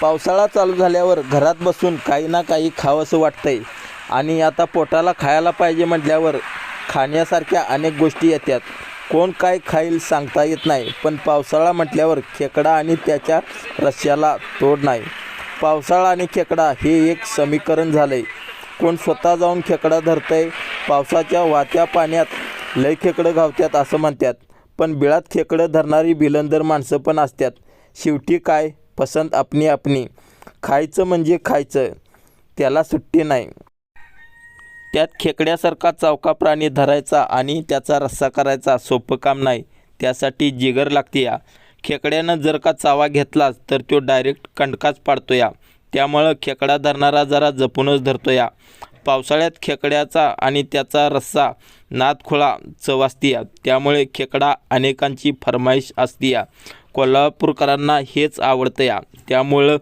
पावसाळा चालू झाल्यावर घरात बसून काही ना काही खावंसं वाटतंय. आणि आता पोटाला खायला पाहिजे म्हटल्यावर खाण्यासारख्या अनेक गोष्टी येतात. कोण काय खाईल सांगता येत नाही पण पावसाळा म्हटल्यावर खेकडा आणि त्याच्या रश्याला तोड नाही. पावसाळा आणि खेकडा हे एक समीकरण झालंय. कोण स्वतः जाऊन खेकडा धरतंय पावसाच्या वाहत्या पाण्यात लय खेकडं घावत्यात असं म्हणतात पण बिळात खेकडं धरणारी भिलंदर माणसं पण असतात शेवटी काय? पसंत आपणी आपणी खायचं म्हणजे खायचं. त्याला सुट्टी नाही. त्यात खेकड्यासारखा चौका प्राणी धरायचा आणि त्याचा रस्सा करायचा सोपं काम नाही. त्यासाठी जिगर लागते या. खेकड्यानं जर का चावा घेतलाच तर तो डायरेक्ट कंडकाच पाडतो या. त्यामुळं खेकडा धरणारा जरा जपूनच धरतो या. पावसाळ्यात खेकड्याचा आणि त्याचा रस्सा नादखुळा चव असते या. त्यामुळे खेकडा अनेकांची फरमाईश असते या. कोल्हापूरकरांना हेच आवडतं या. त्यामुळं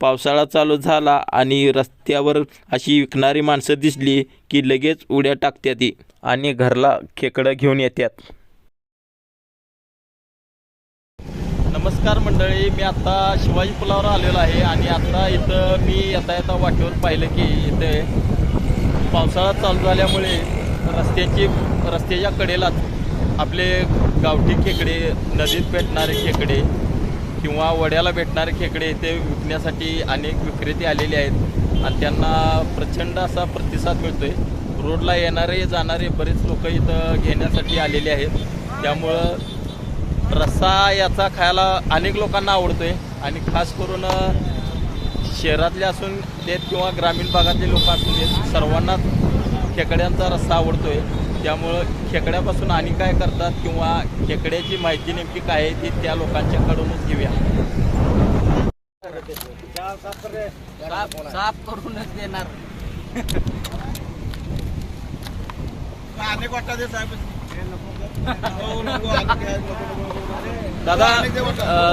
पावसाळा चालू झाला आणि रस्त्यावर अशी विकणारी माणसं दिसली की लगेच उड्या टाकतात ती आणि घरला खेकडं घेऊन येतात नमस्कार मंडळी मी आता शिवाजी पुलावर आलेलो आहे आणि आता इथं मी येता येता वाटेवर पाहिलं की इथे पावसाळा चालू झाल्यामुळे रस्त्याची रस्त्याच्या कडेलाच आपले गावठी खेकडे नदीत भेटणारे खेकडे किंवा वड्याला भेटणारे खेकडे ते विकण्यासाठी अनेक विक्रेते आलेले आहेत. आणि त्यांना प्रचंड असा प्रतिसाद मिळतोय. रोडला येणारे जाणारे बरेच लोक इथं घेण्यासाठी आलेले आहेत. त्यामुळं रस्सा याचा खायला अनेक लोकांना आवडतोय. आणि खास करून शहरातले असून देत किंवा ग्रामीण भागातले लोक असून देत सर्वांनाच खेकड्यांचा रस्सा आवडतोय. त्यामुळं खेकड्यापासून आणि काय करतात किंवा खेकड्याची माहिती नेमकी काय आहे ती त्या लोकांच्याकडूनच घेऊया. साफ करूनच देणार. दादा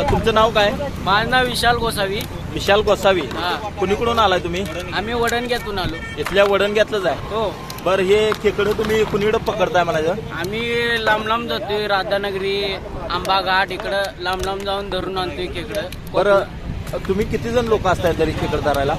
तुमचं नाव काय? माझं नाव विशाल गोसावी. विशाल गोसावी. हा. कुणीकडून आलाय तुम्ही? आम्ही वडणग्यातून आलो. इथल्या वडणग्यातलंच आहे. हो. बरं हे खेकडं तुम्ही कुणीकडं पकडताय म्हणायचं? आम्ही लांब लांब जातोय राधानगरी आंबा घाट इकडं लांब लांब जाऊन धरून आणतोय खेकडं. बरं तुम्ही किती जण लोक असताय तरी खेकड धरायला?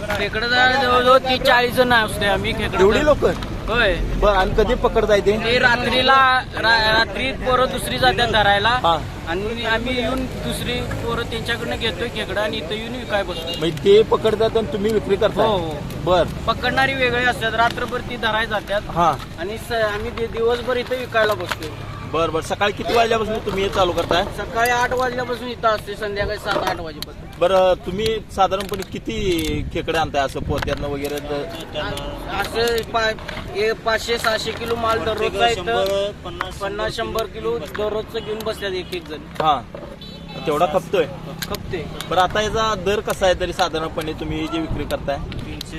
खेकडं जरा जवळजवळ तीस चाळीस जण असतोय आम्ही खेकडं. एवढी लोक? होय. बरं आणि कधी पकडताय ते ते रात्रीला रा- रात्री पोरं दुसरी जातात धरायला. हा. आणि आम्ही येऊन दुसरी पोरं त्यांच्याकडनं घेतोय खेकडं आणि इथं येऊन विकाय बसतो म्हणजे ते पकडतात आणि तुम्ही विक्री हो करता हो. बर. पकडणारी वेगळी असतात. रात्रभर ती धरायला जातात. हा. आणि स- आम्ही दि- दिवसभर इथं विकायला बसतोय. बर बर. सकाळी किती वाजल्यापासून तुम्ही हे चालू करताय? सकाळी आठ वाजल्यापासून इथं असते संध्याकाळी सात आठ वाजेपर्यंत. बरं तुम्ही साधारणपणे किती खेकडे आणताय असं पोत्यातनं वगैरे? असं पा- हे पाचशे सहाशे किलो माल दररोजचा इथं पन्नास शंभर किलो दररोजचं घेऊन बसतात एक एक जण. हा. तेवढा खपतोय? खपते बरं आता याचा दर कसा आहे तरी साधारणपणे तुम्ही जे विक्री करताय?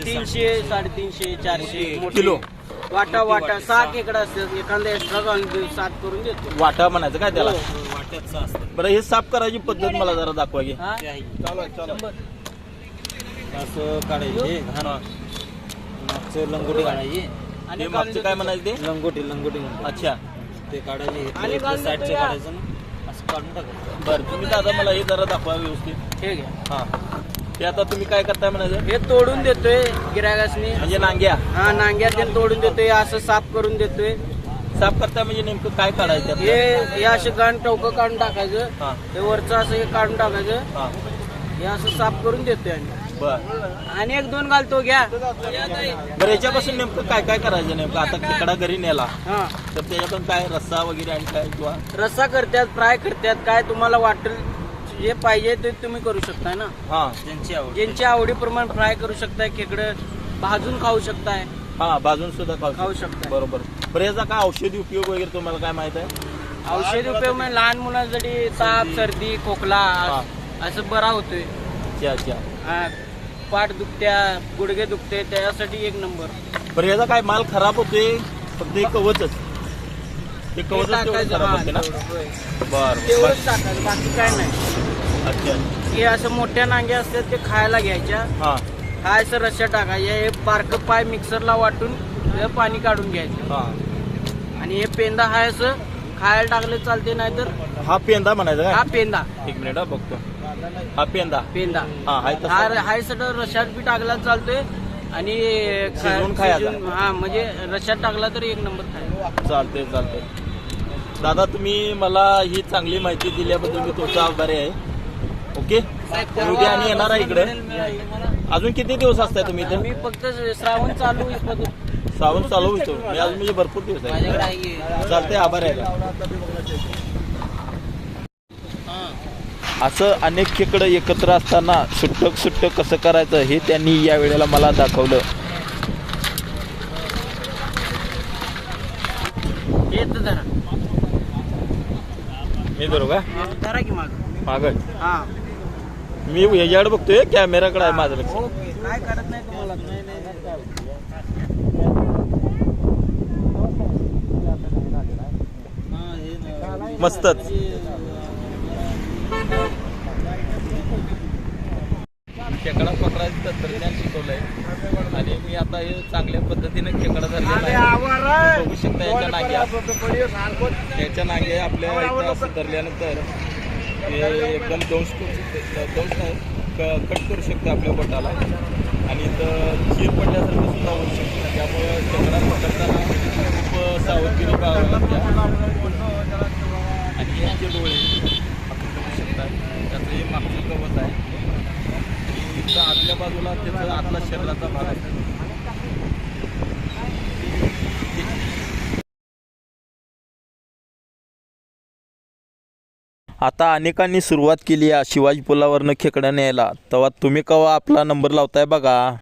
तीनशे साडेतीनशे चारशे मोठे. किलो? वाटा वाटा. सहा खेकडा असतात एखादा एक्स्ट्रा घालून सात करून देतो. वाटा म्हणायचं काय त्याला? हो, बरं हे साफ करायची पद्धत मला जरा दाखवा की. हा? असं काढायचे घाण मागचं लंगोटी काढायची. हे मागचं काय म्हणायचं ते? लंगोटी लंगोटी म्हणतात अच्छा. ते काढायचे आणि घालून साईडचं. काढायचं ना. असं काढून टाकायचं बरं तुम्ही दादा मला हे जरा दाखवा व्यवस्थित. ठीक आहे. हा. ते आता तुम्ही काय करताय म्हणायचं? हे तोडून देतोय गिरायकासनी म्हणजे नांग्या. हा नांग्या ते तोडून देतोय असं साफ करून देतोय. साफ करताय म्हणजे नेमकं काय काढायचं त्यातलं? हे हे असे गाण टवकं काढून टाकायचं. हा. हे वरचं असं हे काढून टाकायचं. हा. हे असं साफ करून देतोय आम्ही. बर. आणि एक दोन घालतो घ्या. बरं याच्यापासून नेमकं काय काय करायचं नेमकं? आता खेकडा घरी नेला. हा. तर त्याच्यातून काय रस्सा वगैरे आणि काय किंवा? रस्सा करतात फ्राय करतात काय तुम्हाला वाटेल जे पाहिजे ते तुम्ही करू शकताय ना? हा. त्यांची आवड. ज्यांच्या आवडीप्रमाणे फ्राय करू शकताय खेकडं भाजून खाऊ शकताय. हा भाजून सुद्धा खाऊ खाऊ. शकताय. बरोबर. बरं याचा काय औषधी उपयोग वगैरे तुम्हाला काय माहीत आहे? औषधी उपयोग म्हणजे लहान मुलांसाठी ताप सर्दी. खोकला असं बरा होतोय. अच्छा अच्छा. हा, पाठ दुखत्या गुडघे दुखते त्यासाठी एक नंबर. बरं याचा काय माल खराब होतोय? फक्त हे कवचच. ते कवच तेवढं टाकायचं, खराब हा, होते ना? तेवढं, होय. बर. तेवढंच टाकायचं बाकी काय नाही. हे असं मोठ्या नांग्या असतात ते खायला घ्यायच्या. हा. खायचं रस्या टाकायच्या हे बारकं पाय मिक्सरला वाटून पाणी काढून घ्यायचं. हा. आणि हे पेंदा हाय असं खायला टाकलं चालते नाहीतर हा पेंदा म्हणायचा हा काय पेंदा. एक मिनिट हा बघतो. हा पेंदा. पेंदा. हा हाय तसा. हा सगळं रशात बी टाकला चालतोय. आणि खा- शिजवून खायचा. शिजवून- हा म्हणजे रशात टाकला तर एक नंबर चालते चालते दादा तुम्ही मला ही चांगली माहिती दिल्याबद्दल मी तुमचा आभारी आहे. ओके? उद्या आणि येणार आहे इकडे. अजून किती दिवस असताय तुम्ही इथे? मी फक्त श्रावण चालू श्रावण चालू होतो मी अजून म्हणजे भरपूर दिवस आहे. आहे. चालते आभार आहे. असं अनेक खेकडं एकत्र असताना सुट्टक सुट्टक कसं करायचं हे त्यांनी या वेळेला मला दाखवलं. हे मी धरू का? माग. हा. मी याच्याकडे बघतोय कॅमेराकडे आहे माझं लक्ष काय करत नाही तुम्हाला? मस्तच. खेकडा पकडायचं तंत्रज्ञान शिकवलंय. आणि मी आता हे चांगल्या पद्धतीने खेकडा धरलेला आहे. बघू शकता याच्या नाग्या याच्या नाग्या आपल्या इथं असं धरल्यानंतर हे एकदम दंश करू शकते दंश नाही क- कट करू शकते आपल्या बोटाला आणि इथं चीर पडल्यासारखं सुद्धा होऊ शकतं. त्यामुळं खेकडा पकडताना खूप सावधगिरी पाहावी लागते. आणि यांचे डोळे आपण बघू शकता त्याचं हे मागचं कवच आहे. आणि इथं आतल्या बाजूला त्याचं आतला शरीराचा भाग आहे. आता अनेकांनी सुरुवात केली आहे शिवाजी पुलावरनं खेकड्या न्यायला. तेव्हा तुम्ही कवा आपला नंबर लावताय बघा.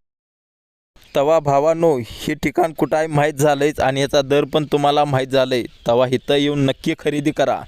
तवा भावानो हे ठिकाण कुठं आहे माहीत झालंयच आणि याचा दर पण तुम्हाला माहीत झालंय. तवा इथं येऊन नक्की खरेदी करा.